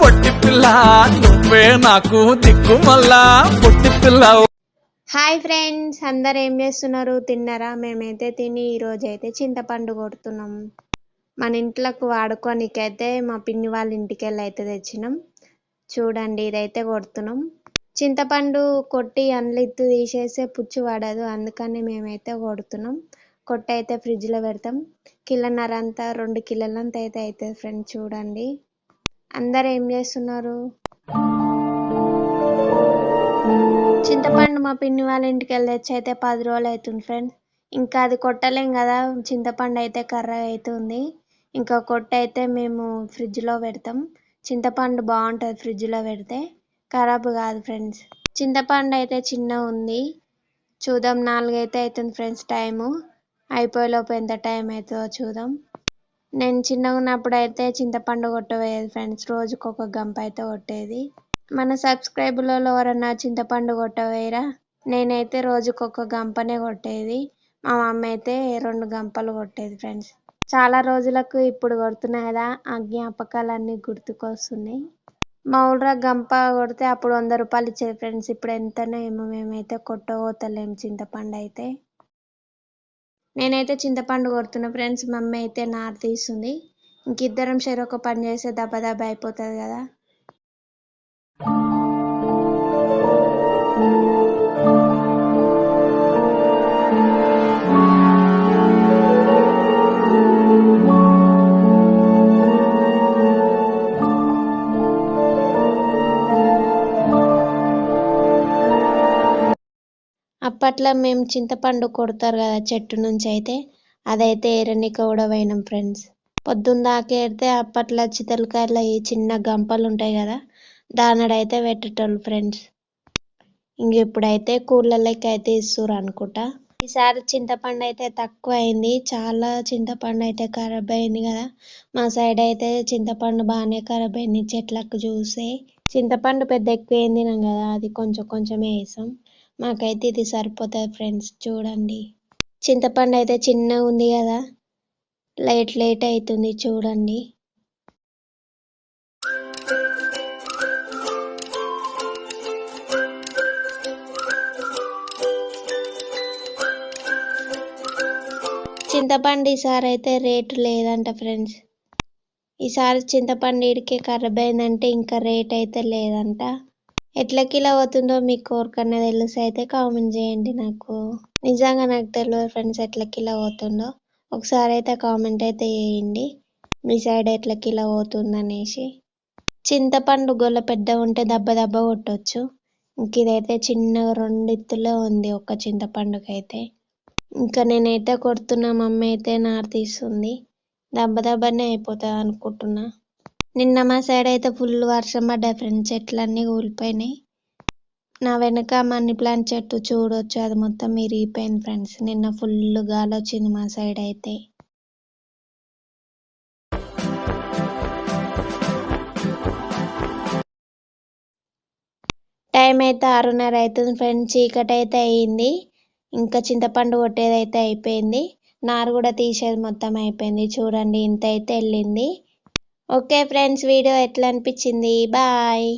పొట్టి పిల్ల నువ్వే నాకు దిక్కు మళ్ళా. పొట్టి పిల్ల హాయ్ ఫ్రెండ్స్ అందరు ఏం చేస్తున్నారు? తిన్నారా? మేమైతే తిని ఈరోజు అయితే చింతపండు కొడుతున్నాం. మన ఇంట్లోకి వాడుకోనికైతే మా పిన్ని వాళ్ళ ఇంటికి వెళ్ళి అయితే తెచ్చినాం. చూడండి ఇదైతే కొడుతున్నాం. చింతపండు కొట్టి అండ్లిత్తు తీసేస్తే పుచ్చు పడదు అందుకని మేమైతే కొడుతున్నాం. కొట్టి అయితే ఫ్రిడ్జ్లో పెడతాం. కిలోన్నర అంతా రెండు కిలోలంతా అయితే అవుతుంది ఫ్రెండ్స్ చూడండి. అందరు ఏం చేస్తున్నారు? చింతపండు మా పిన్ని వాళ్ళ ఇంటికి వెళ్ళి తెచ్చి అయితే పది రోజులు అవుతుంది ఫ్రెండ్స్ ఇంకా అది కొట్టలేం కదా చింతపండు అయితే కర్రగా అవుతుంది ఇంకా కొట్టి అయితే మేము ఫ్రిడ్జ్లో పెడతాం. చింతపండు బాగుంటుంది ఫ్రిడ్జ్లో పెడితే. ఖరాబ్ కాదు ఫ్రెండ్స్ చింతపండు అయితే చిన్న ఉంది. చూద్దాం నాలుగైతే అవుతుంది ఫ్రెండ్స్ టైము. అయిపోయేలోపు ఎంత టైం అవుతుందో చూద్దాం. నేను చిన్నగా ఉన్నప్పుడు అయితే చింతపండు కొట్టవేది ఫ్రెండ్స్. రోజుకు ఒక గంప అయితే కొట్టేది. మన సబ్స్క్రైబర్లలో ఎవరన్నా చింతపండు కొట్టవేయరా నేనైతే రోజుకు ఒక గంపనే కొట్టేది. మా మమ్మీ అయితే రెండు గంపలు కొట్టేది ఫ్రెండ్స్. చాలా రోజులకు ఇప్పుడు కొడుతున్నా కదా ఆ జ్ఞాపకాలన్నీ గుర్తుకొస్తున్నాయి. మా ఊళ్ళో గంప కొడితే అప్పుడు వంద రూపాయలు ఇచ్చేది ఫ్రెండ్స్. ఇప్పుడు ఎంతనో ఏమో మేమైతే కొట్టబోతలేం చింతపండు అయితే నేనైతే చింతపండు కొడుతున్నా ఫ్రెండ్స్ మమ్మీ అయితే నార్ తీస్తుంది. ఇంక ఇద్దరం ఒక పని చేస్తే దెబ్బ దెబ్బ అయిపోతుంది కదా. అప్పట్లో మేము చింతపండు కొడతారు కదా చెట్టు నుంచి అయితే అదైతే ఏరనిక కూడా పోయినాం ఫ్రెండ్స్. పొద్దున్న దాకా ఏరితే అప్పట్లో చితలకాయలు ఈ చిన్న గంపలు ఉంటాయి కదా దానడైతే పెట్టేటోళ్ళు ఫ్రెండ్స్. ఇంక ఇప్పుడైతే కూలర్లకి అయితే ఇస్తురు అనుకుంటా. ఈసారి చింతపండు అయితే తక్కువ అయింది చాలా చింతపండు అయితే ఖరాబ్ అయింది కదా. మా సైడ్ అయితే చింతపండు బాగానే ఖరాబ్ అయింది చెట్లకు చూసే. చింతపండు పెద్ద ఎక్కువ ఏంది కదా అది కొంచెం కొంచెమే వేసాం. మాకైతే ఇది సరిపోతుంది ఫ్రెండ్స్ చూడండి. చింతపండు అయితే చిన్నగా ఉంది కదా లైట్ లేట్ అవుతుంది చూడండి. చింతపండు ఈసారి అయితే రేటు లేదంట ఫ్రెండ్స్. ఈసారి చింతపండు ఇడికే ఖరాబ్ అయిందంటే ఇంకా రేట్ అయితే లేదంట. ఎట్లా కిలో అవుతుందో మీకు కోరికన్నా తెలిసి. అయితే కామెంట్ చేయండి నాకు. నిజంగా నాకు తెలియదు ఫ్రెండ్స్ ఎట్లా కిలో అవుతుందో ఒకసారి అయితే కామెంట్ అయితే చేయండి. మీ సైడ్ ఎట్లా కిలో అవుతుంది అనేసి చింతపండు గొల్ల పెద్ద ఉంటే దెబ్బ దెబ్బ కొట్టవచ్చు ఇంక ఇదైతే చిన్న రెండిత్తులో ఉంది ఒక చింతపండుకైతే. ఇంకా నేనైతే కొడుతున్నా మమ్మీ అయితే నారు తీస్తుంది. దెబ్బ దెబ్బనే అయిపోతుంది అనుకుంటున్నా నిన్న మా సైడ్ అయితే ఫుల్ వర్షం పడ్డ ఫ్రెండ్స్ చెట్లన్నీ కూలిపోయినాయి నా వెనక మనీ ప్లాంట్ చెట్టు చూడొచ్చు. అది మొత్తం ఇరిగిపోయింది ఫ్రెండ్స్ నిన్న ఫుల్ గాలి వచ్చింది మా సైడ్ అయితే. టైం అయితే ఆరున్నర అవుతుంది ఫ్రెండ్స్ చీకటి అయితే అయ్యింది ఇంకా చింతపండు కొట్టేది అయితే అయిపోయింది. నారు కూడా తీసేది మొత్తం అయిపోయింది. చూడండి ఇంత అయితే వెళ్ళింది. ఓకే ఫ్రెండ్స్ వీడియో ఎట్లా అనిపించింది? బాయ్.